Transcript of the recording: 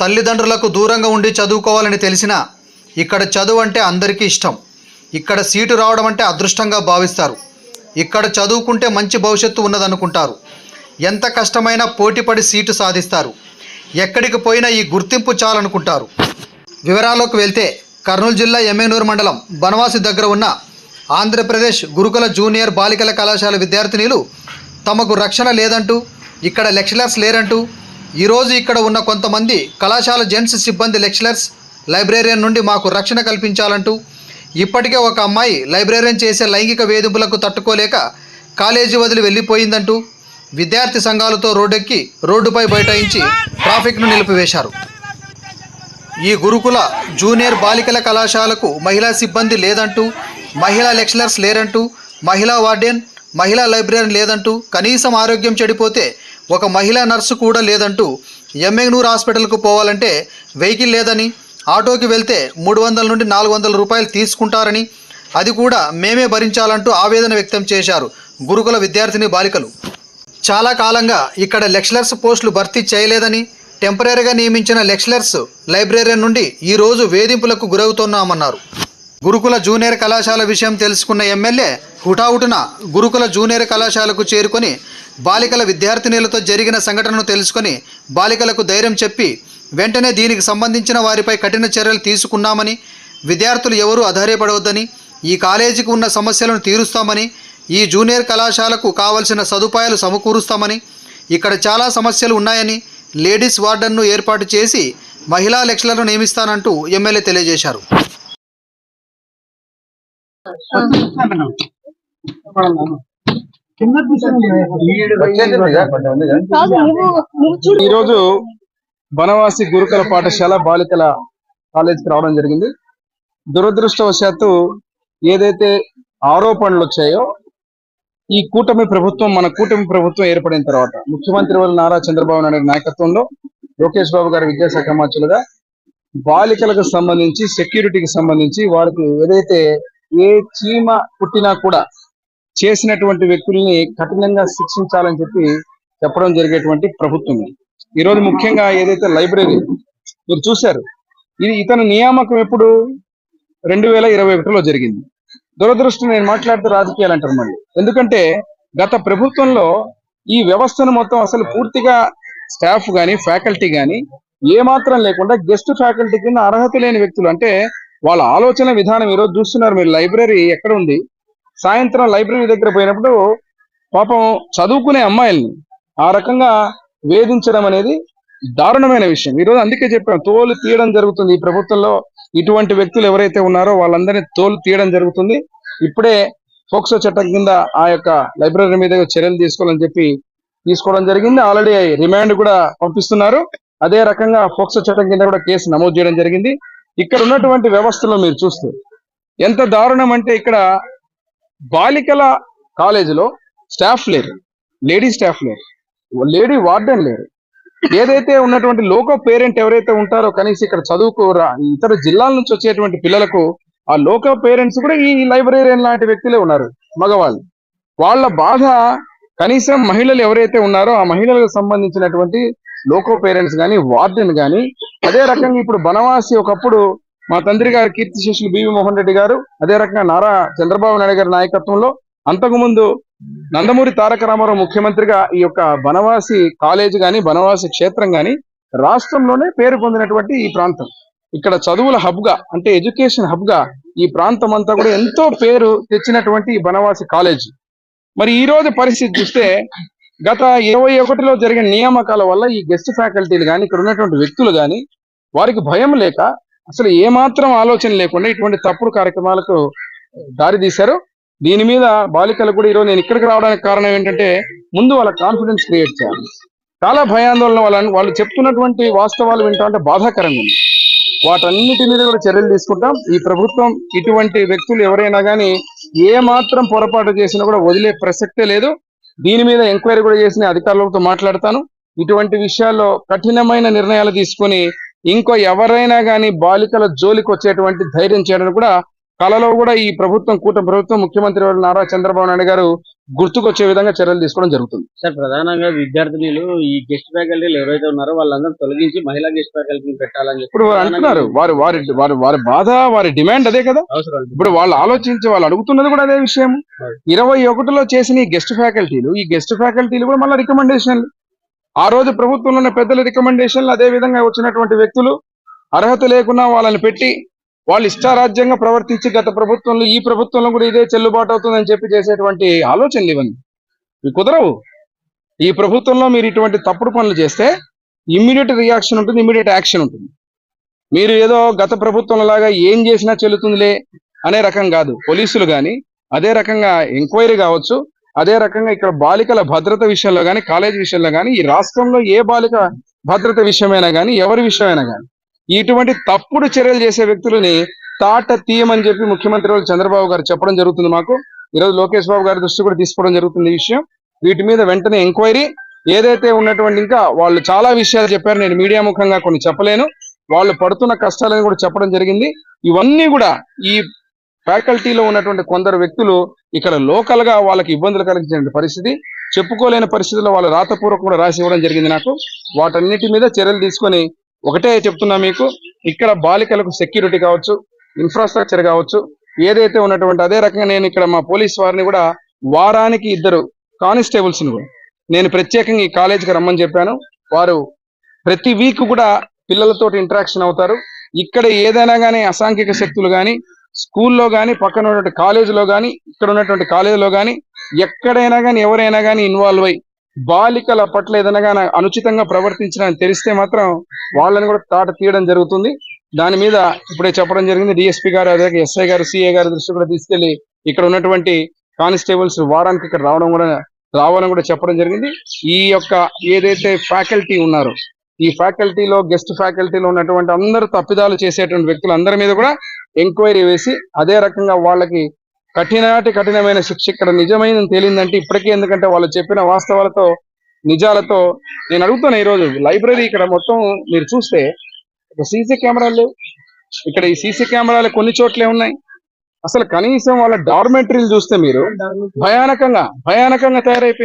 తల్లిదండ్రులకు దూరంగా ఉండి చదువుకోవాలని తెలిసినా ఇక్కడ చదువు అంటే అందరికీ ఇష్టం. ఇక్కడ సీటు రావడం అంటే అదృష్టంగా భావిస్తారు. ఇక్కడ చదువుకుంటే మంచి భవిష్యత్తు ఉన్నదనుకుంటారు. ఎంత కష్టమైనా పోటీపడి సీటు సాధిస్తారు. ఎక్కడికి పోయినా ఈ గుర్తింపు చాలనుకుంటారు. వివరాల్లోకి వెళ్తే కర్నూలు జిల్లా ఎమ్మెనూరు మండలం బనవాసి దగ్గర ఉన్న ఆంధ్రప్రదేశ్ గురుకుల జూనియర్ బాలికల కళాశాల విద్యార్థినిలు తమకు రక్షణ లేదంటూ ఇక్కడ లెక్చరర్స్ లేరంటూ ఈరోజు ఇక్కడ ఉన్న కొంతమంది కళాశాల జెంట్స్ సిబ్బంది లెక్చరర్స్ లైబ్రేరియన్ నుండి మాకు రక్షణ కల్పించాలంటూ ఇప్పటికే ఒక అమ్మాయి లైబ్రేరియన్ చేసే లైంగిక వేధింపులకు తట్టుకోలేక కాలేజీ వదిలి వెళ్ళిపోయిందంటూ విద్యార్థి సంఘాలతో రోడ్డెక్కి రోడ్డుపై బైఠాయించి ట్రాఫిక్ను నిలిపివేశారు. ఈ గురుకుల జూనియర్ బాలికల కళాశాలకు మహిళా సిబ్బంది లేదంటూ మహిళా లెక్చరర్స్ లేరంటూ మహిళా వార్డెన్ మహిళా లైబ్రరీ లేదంటూ కనీసం ఆరోగ్యం చెడిపోతే ఒక మహిళా నర్సు కూడా లేదంటూ ఎమ్మెగ్నూర్ హాస్పిటల్కు పోవాలంటే వెహికల్ లేదని ఆటోకి వెళ్తే మూడు వందల నుండి నాలుగు వందల రూపాయలు తీసుకుంటారని అది కూడా మేమే భరించాలంటూ ఆవేదన వ్యక్తం చేశారు గురుకుల విద్యార్థిని బాలికలు. చాలా కాలంగా ఇక్కడ లెక్చరర్స్ పోస్టులు భర్తీ చేయలేదని టెంపరీగా నియమించిన లెక్చరర్స్ లైబ్రరీ నుండి ఈరోజు వేధింపులకు గురవుతున్నామన్నారు. గురుకుల జూనియర్ కళాశాల విషయం తెలుసుకున్న ఎమ్మెల్యే హుటాహుటిన గురుకుల జూనియర్ కళాశాలకు చేరుకొని బాలికల విద్యార్థినులతో జరిగిన సంఘటనను తెలుసుకొని బాలికలకు ధైర్యం చెప్పి వెంటనే దీనికి సంబంధించిన వారిపై కఠిన చర్యలు తీసుకున్నామని విద్యార్థులు ఎవరూ అధైర్యపడవద్దని ఈ కాలేజీకి ఉన్న సమస్యలను తీరుస్తామని ఈ జూనియర్ కళాశాలకు కావలసిన సదుపాయాలు సమకూరుస్తామని ఇక్కడ చాలా సమస్యలు ఉన్నాయని లేడీస్ వార్డన్ను ఏర్పాటు చేసి మహిళా లెక్చరర్ను నియమిస్తానంటూ ఎమ్మెల్యే తెలియజేశారు. ఈరోజు బనవాసి గురుకుల పాఠశాల బాలికల కాలేజీకి రావడం జరిగింది. దురదృష్టవశాత్తు ఏదైతే ఆరోపణలు వచ్చాయో ఈ కూటమి ప్రభుత్వం మన కూటమి ప్రభుత్వం ఏర్పడిన తర్వాత ముఖ్యమంత్రి వారు నారా చంద్రబాబు నాయుడు నాయకత్వంలో లోకేష్ బాబు గారి విద్యాశాఖ మంత్రులుగా బాలికలకు సంబంధించి సెక్యూరిటీకి సంబంధించి వారికి ఏదైతే ఏ చీమ పుట్టినా కూడా చేసినటువంటి వ్యక్తుల్ని కఠినంగా శిక్షించాలని చెప్పి చెప్పడం జరిగేటువంటి ప్రభుత్వం ఈరోజు ముఖ్యంగా ఏదైతే లైబ్రరీ మీరు చూశారు ఇది ఇతని నియామకం ఎప్పుడు? రెండు వేల ఇరవై ఒకటిలో జరిగింది. దురదృష్టం నేను మాట్లాడితే రాజకీయాలు అంటారు మళ్ళీ. ఎందుకంటే గత ప్రభుత్వంలో ఈ వ్యవస్థను మొత్తం అసలు పూర్తిగా స్టాఫ్ గాని ఫ్యాకల్టీ కానీ ఏ మాత్రం లేకుండా గెస్ట్ ఫ్యాకల్టీ కింద అర్హత లేని వ్యక్తులు అంటే వాళ్ళ ఆలోచన విధానం ఈరోజు చూస్తున్నారు మీరు. లైబ్రరీ ఎక్కడ ఉంది? సాయంత్రం లైబ్రరీ దగ్గర పోయినప్పుడు పాపం చదువుకునే అమ్మాయిల్ని ఆ రకంగా వేధించడం అనేది దారుణమైన విషయం. ఈరోజు అందుకే చెప్పాం తోలు తీయడం జరుగుతుంది. ఈ ప్రభుత్వంలో ఇటువంటి వ్యక్తులు ఎవరైతే ఉన్నారో వాళ్ళందరినీ తోలు తీయడం జరుగుతుంది. ఇప్పుడే ఫోక్సో చట్టం కింద ఆ యొక్క లైబ్రరీ మీద చర్యలు తీసుకోవాలని చెప్పి తీసుకోవడం జరిగింది. ఆల్రెడీ రిమాండ్ కూడా పంపిస్తున్నారు. అదే రకంగా ఫోక్సో చట్టం కింద కూడా కేసు నమోదు చేయడం జరిగింది. ఇక్కడ ఉన్నటువంటి వ్యవస్థలో మీరు చూస్తే ఎంత దారుణం అంటే ఇక్కడ బాలికల కాలేజీలో స్టాఫ్ లేరు. లేడీ స్టాఫ్ లేరు. లేడీ వార్డెన్ లేరు. ఏదైతే ఉన్నటువంటి లోకో పేరెంట్ ఎవరైతే ఉంటారో కనీసం ఇక్కడ చదువుకు ఇతర జిల్లాల నుంచి వచ్చేటువంటి పిల్లలకు ఆ లోకో పేరెంట్స్ కూడా ఈ లైబ్రేరియన్ లాంటి వ్యక్తులే ఉన్నారు మగవాళ్ళు. వాళ్ళ బాధ కనీసం మహిళలు ఎవరైతే ఉన్నారో ఆ మహిళలకు సంబంధించినటువంటి లోకో పేరెంట్స్ కానీ వార్డెన్ కానీ అదే రకంగా ఇప్పుడు బనవాసి ఒకప్పుడు మా తండ్రి గారు కీర్తి శిష్యులు బివి మోహన్ రెడ్డి గారు అదే రకంగా నారా చంద్రబాబు నాయుడు గారి నాయకత్వంలో అంతకుముందు నందమూరి తారక రామారావు ముఖ్యమంత్రిగా ఈ యొక్క బనవాసి కాలేజ్ గాని బనవాసి క్షేత్రం కానీ రాష్ట్రంలోనే పేరు పొందినటువంటి ఈ ప్రాంతం. ఇక్కడ చదువుల హబ్గా అంటే ఎడ్యుకేషన్ హబ్గా ఈ ప్రాంతం అంతా కూడా ఎంతో పేరు తెచ్చినటువంటి ఈ బనవాసి కాలేజ్. మరి ఈ రోజు పరిస్థితి చూస్తే గత ఇరవై ఒకటిలో జరిగిన నియామకాల వల్ల ఈ గెస్ట్ ఫ్యాకల్టీలు కానీ ఇక్కడ ఉన్నటువంటి వ్యక్తులు కానీ వారికి భయం లేక అసలు ఏమాత్రం ఆలోచన లేకుండా ఇటువంటి తప్పుడు కార్యక్రమాలకు దారి తీశారు. దీని మీద బాలికలు కూడా ఈరోజు నేను ఇక్కడికి రావడానికి కారణం ఏంటంటే ముందు వాళ్ళ కాన్ఫిడెన్స్ క్రియేట్ చేయాలి. చాలా భయాందోళన వాళ్ళని వాళ్ళు చెప్తున్నటువంటి వాస్తవాలు వింటా అంటే బాధాకరంగా ఉంది. వాటన్నిటి మీద కూడా చర్యలు తీసుకుంటాం. ఈ ప్రభుత్వం ఇటువంటి వ్యక్తులు ఎవరైనా కానీ ఏ మాత్రం పొరపాటు చేసినా కూడా వదిలే ప్రసక్తే లేదు. దీని మీద ఎంక్వైరీ కూడా చేసిన అధికారులతో మాట్లాడతాను. ఇటువంటి విషయాల్లో కఠినమైన నిర్ణయాలు తీసుకొని ఇంకో ఎవరైనా కానీ బాలికల జోలికి వచ్చేటువంటి ధైర్యం చేయడానికి కూడా కళలో కూడా ఈ ప్రభుత్వం కూట ప్రభుత్వం ముఖ్యమంత్రి నారా చంద్రబాబు నాయుడు గారు గుర్తుకొచ్చే విధంగా చర్యలు తీసుకోవడం జరుగుతుంది. సార్ ప్రధానంగా విద్యార్థినులు ఈ గెస్ట్ ఫ్యాకల్టీలు ఎవరైతే ఉన్నారో వాళ్ళందరూ తొలగించి మహిళా గెస్ట్ ఫ్యాకల్టీని పెట్టాలని ఇప్పుడు అంటున్నారు వారి వారి వారి వారి బాధ వారి డిమాండ్ అదే కదా? ఇప్పుడు వాళ్ళు ఆలోచించి వాళ్ళు అడుగుతున్నది కూడా అదే విషయం. ఇరవై ఒకటిలో చేసిన ఈ గెస్ట్ ఫ్యాకల్టీలు ఈ గెస్ట్ ఫ్యాకల్టీలు కూడా మళ్ళీ రికమెండేషన్లు. ఆ రోజు ప్రభుత్వంలో ఉన్న పెద్దల రికమెండేషన్లు అదే విధంగా వచ్చినటువంటి వ్యక్తులు అర్హత లేకున్నా వాళ్ళని పెట్టి వాళ్ళు ఇష్టారాజ్యంగా ప్రవర్తించి గత ప్రభుత్వంలో ఈ ప్రభుత్వంలో కూడా ఇదే చెల్లుబాటు అవుతుందని చెప్పి చేసేటువంటి ఆలోచనలు ఇవన్నీ. ఇవి కుదరవు. ఈ ప్రభుత్వంలో మీరు ఇటువంటి తప్పుడు పనులు చేస్తే ఇమ్మీడియట్ రియాక్షన్ ఉంటుంది ఇమ్మీడియట్ యాక్షన్ ఉంటుంది. మీరు ఏదో గత ప్రభుత్వం లాగా ఏం చేసినా చెల్లుతుందిలే అనే రకం కాదు. పోలీసులు కానీ అదే రకంగా ఎంక్వైరీ కావచ్చు అదే రకంగా ఇక్కడ బాలికల భద్రత విషయంలో కానీ కాలేజీ విషయంలో కానీ ఈ రాష్ట్రంలో ఏ బాలిక భద్రత విషయమైనా కానీ ఎవరి విషయమైనా కానీ ఇటువంటి తప్పుడు చర్యలు చేసే వ్యక్తులని తాట తీయమని చెప్పి ముఖ్యమంత్రి చంద్రబాబు గారు చెప్పడం జరుగుతుంది మాకు. ఈరోజు లోకేష్ బాబు గారి దృష్టి కూడా తీసుకోవడం జరుగుతుంది ఈ విషయం. వీటి మీద వెంటనే ఎంక్వైరీ. ఏదైతే ఉన్నటువంటి ఇంకా వాళ్ళు చాలా విషయాలు చెప్పారు నేను మీడియా ముఖంగా కొన్ని చెప్పలేను. వాళ్ళు పడుతున్న కష్టాలని కూడా చెప్పడం జరిగింది. ఇవన్నీ కూడా ఈ ఫ్యాకల్టీలో ఉన్నటువంటి కొందరు వ్యక్తులు ఇక్కడ లోకల్గా వాళ్ళకి ఇబ్బందులు కలిగించిన పరిస్థితి. చెప్పుకోలేని పరిస్థితుల్లో వాళ్ళ రాతపూర్వకం కూడా రాసి ఇవ్వడం జరిగింది నాకు. వాటన్నిటి మీద చర్యలు తీసుకొని ఒకటే చెప్తున్నా మీకు ఇక్కడ బాలికలకు సెక్యూరిటీ కావచ్చు ఇన్ఫ్రాస్ట్రక్చర్ కావచ్చు ఏదైతే ఉన్నటువంటి అదే రకంగా నేను ఇక్కడ మా పోలీస్ వారిని కూడా వారానికి ఇద్దరు కానిస్టేబుల్స్ కూడా నేను ప్రత్యేకంగా ఈ కాలేజీకి రమ్మని చెప్పాను. వారు ప్రతి వీక్ కూడా పిల్లలతో ఇంటరాక్షన్ అవుతారు. ఇక్కడ ఏదైనా కానీ అసాంఘిక శక్తులు కానీ స్కూల్లో కానీ పక్కన ఉన్నటువంటి కాలేజీలో కానీ ఇక్కడ ఉన్నటువంటి కాలేజీలో కానీ ఎక్కడైనా కానీ ఎవరైనా కానీ ఇన్వాల్వ్ అయ్యి బాలికల పట్ల ఏదైనా అనుచితంగా ప్రవర్తించడానికి తెలిస్తే మాత్రం వాళ్ళని కూడా తాట తీయడం జరుగుతుంది. దాని మీద ఇప్పుడే చెప్పడం జరిగింది. డిఎస్పీ గారు అదే ఎస్ఐ గారు సిఏ గారి దృష్టి కూడా తీసుకెళ్ళి ఇక్కడ ఉన్నటువంటి కానిస్టేబుల్స్ వారానికి ఇక్కడ రావడం కూడా రావాలని కూడా చెప్పడం జరిగింది. ఈ యొక్క ఏదైతే ఫ్యాకల్టీ ఉన్నారో ఈ ఫ్యాకల్టీలో గెస్ట్ ఫ్యాకల్టీలో ఉన్నటువంటి అందరూ తప్పిదాలు చేసేటువంటి వ్యక్తులు అందరి మీద కూడా ఎంక్వైరీ వేసి అదే రకంగా వాళ్ళకి కఠినాటి కఠినమైన శిక్ష ఇక్కడ నిజమైనది తేలిందంటే ఇప్పటికే ఎందుకంటే వాళ్ళు చెప్పిన వాస్తవాలతో నిజాలతో నేను అడుగుతున్నా ఈరోజు. లైబ్రరీ ఇక్కడ మొత్తం మీరు చూస్తే సీసీ కెమెరాలు ఇక్కడ ఈ సీసీ కెమెరాలు కొన్ని చోట్లే ఉన్నాయి. అసలు కనీసం వాళ్ళ డార్మెంటరీలు చూస్తే మీరు భయానకంగా భయానకంగా తయారైపోయింది.